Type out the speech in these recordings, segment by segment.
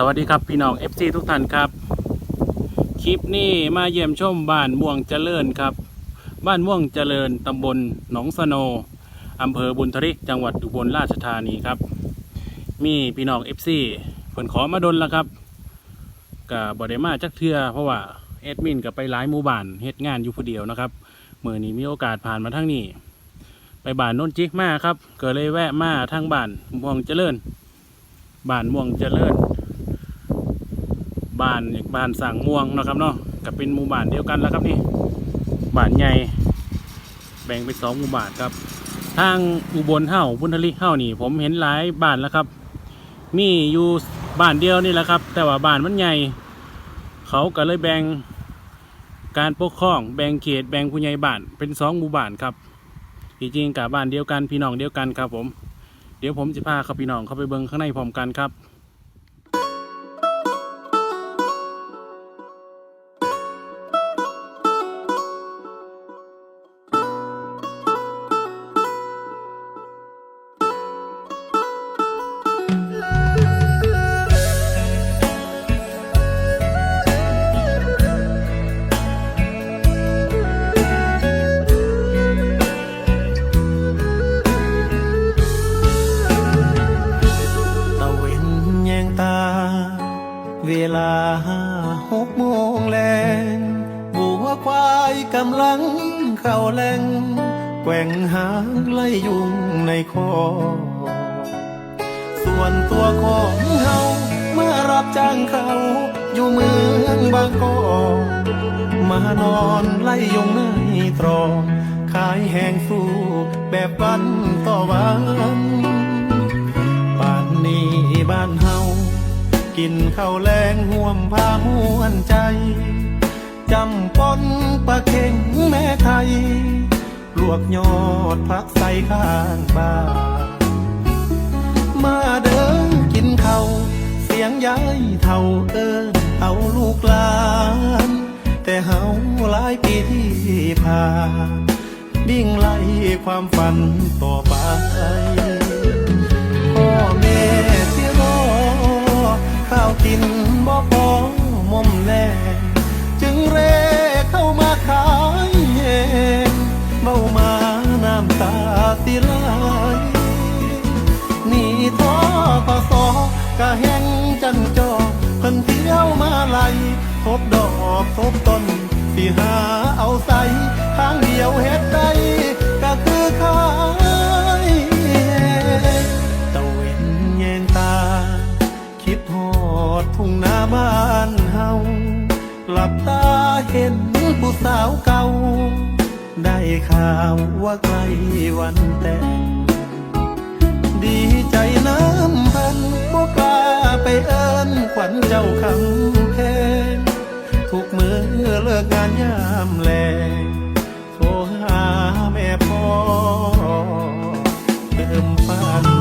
สวัสดีครับพี่น้อง FC ทุกท่านครับ คลิปนี้มาเยี่ยมชมบ้านม่วงเจริญครับ บ้านม่วงเจริญตำบลหนองสโนอำเภอบุญทริกจังหวัดอุบลราชธานีครับ มีพี่น้อง FC เพิ่นขอมาดนแล้วครับกับบอดมาจักเทือเพราะว่าแอดมินกับไปหลายหมู่บ้านเฮ็ดงานอยู่ผู้เดียวนะครับเมื่อนี้มีโอกาสผ่านมาทั้งนี้ ไปบ้านโน้นจิกมาครับเก็เลยแวะมาทางบ้านม่วงเจริญบ้านม่วงเจริญ บ้านเอกบ้านสั่งม่วงนะครับเนาะกับเป็นหมู่บ้านเดียวกันแล้วครับนี่บ้านใหญ่แบ่งเป็นสองหมู่บ้านครับ ทางอุบลเฮ้าบุญทลิเฮ้านี่ ผมเห็นหลายบ้านแล้วครับ มีอยู่บ้านเดียวนี่แหละครับ แต่ว่าบ้านมันใหญ่เขาก็เลยแบ่งการปกครองแบ่งเขตแบ่งผู้ใหญ่บ้านเป็นสองหมู่บ้านครับจริงๆกับบ้านเดียวกันพี่น้องเดียวกันครับผม เดี๋ยวผมจะพาเขาพี่น้องเข้าไปเบิ่งข้างในพร้อมกันครับ เข้าแหลงแกว่งหางไล่ยุงในคอ ส่วนตัวของเฮาเมื่อรับจ้างเขาอยู่เมืองบางกอกมานอนไล่ยุงในตรองขายแหงสู้แบบวันต่อวันบ้านนี้บ้านเฮากินข้าวแรงห่วมพาม่วนใจจำปนปลาเข็งแม่ไทยล วกยอดพักใส่ข้างบ้านมาเดินกินเขาเสียงย้ายเท่าเอินเอาลูกหลาน แต่เฮาหลายปีที่ผ่านบิ่งไล่ความฝันต่อไปพ่อแม่ที่รอข้าวกินบ่พอมอมแล กะแห้งจันจอเพิ่นเที่ยวมาไหล่ทบดอกทบต้นสิหาเอาใส่ทางเดียวเฮ็ดได้ก็คือขายตะเวนแยงตา คิดหอดทุ่งนาบ้านเฮาหลับตาเห็นผู้สาวเก่า ได้ข่าวว่าใกล้วันแต่ง บ่กล้าไปเอิ้นขวัญเจ้าคำแพงทุกมือเลิกงานยามแลงโทรหาแม่พ่อเติมฝัน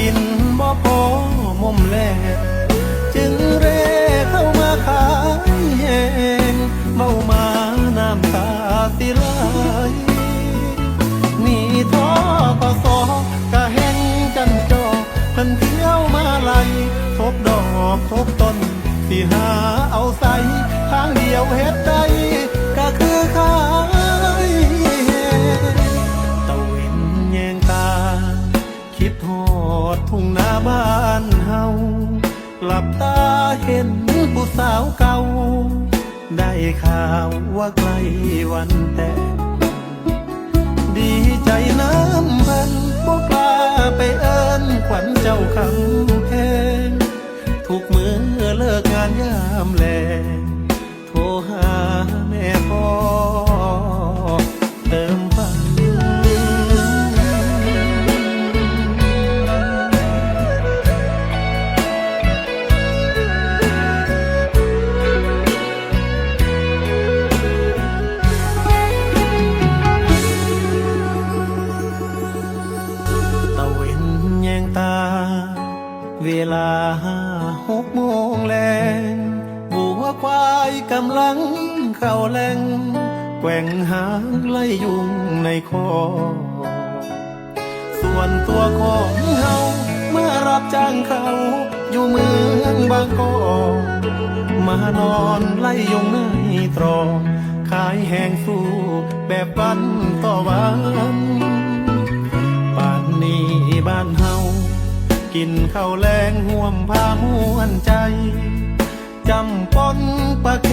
กินบ่พอมอมแลจึงเร่เข้ามาขายแหงเมามาน้ำตาสิไหลหนี่ท้อกสอกะแห้งจันจอเพิ่นเที่ยวมาไลทบดอกทบต้นสิหาเอาใส่ทางเดียวเฮ็ด บ้านเฮาหลับตาเห็นผู้สาวเก่า ได้ข่าวว่าใกล้วันแต่งดีใจน้ำพันบ่กล้าไปเอิ้นขวัญเจ้าคำแพงทุกมือเลิกงานยามแล เข้าแหลงแกว่งหางไล่ยุงในคอ ส่วนตัวของเฮาเมื่อรับจ้างเขา อยู่เมืองบางกอกมานอนไล่ยุงในตรอกขายแหงสู้แบบวันต่อวันป่านนี้บ้านเฮากินข้าวแรงห่วมพาม่วนใจ จำปนปลาเ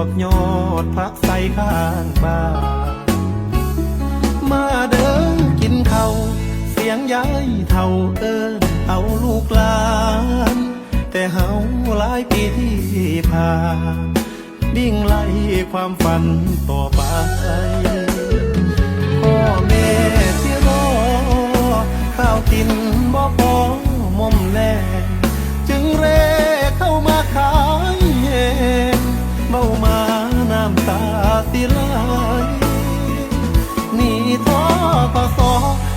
วกยอดพักใส่ข้างบ้านมาเดินกินเข้าเสียงยายเท่าเอินเอาลูกหลาน แต่เฮาหลายปีที่ผ่านดิ่งไล่ความฝันต่อไปพ่อแม่ที่รอข้าวกินบ่พอมมแล สิไลหนี่ท้อกอสอ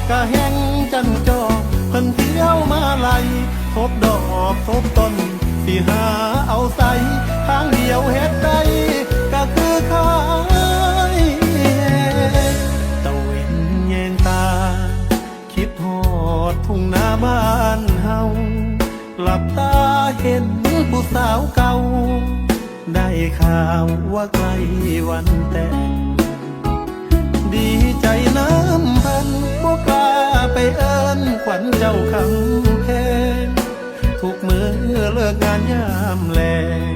กะแห้งจันจอเพิ่นเที่ยวมาไล่ทบดอกทบต้นสิหาเอาใส่ทางเดียวเฮ็ดได้ก็คือขายตะเวนแยงตา คิดหอดทุ่งนาบ้านเฮาหลับตาเห็นผู้สาวเก่า ข่าวว่าใกล้วันแต่งดีใจน้ำพันบ่กล้าไปเอิ้นขวัญเจ้าคำแพงทุกมือเลิกงานยามแลง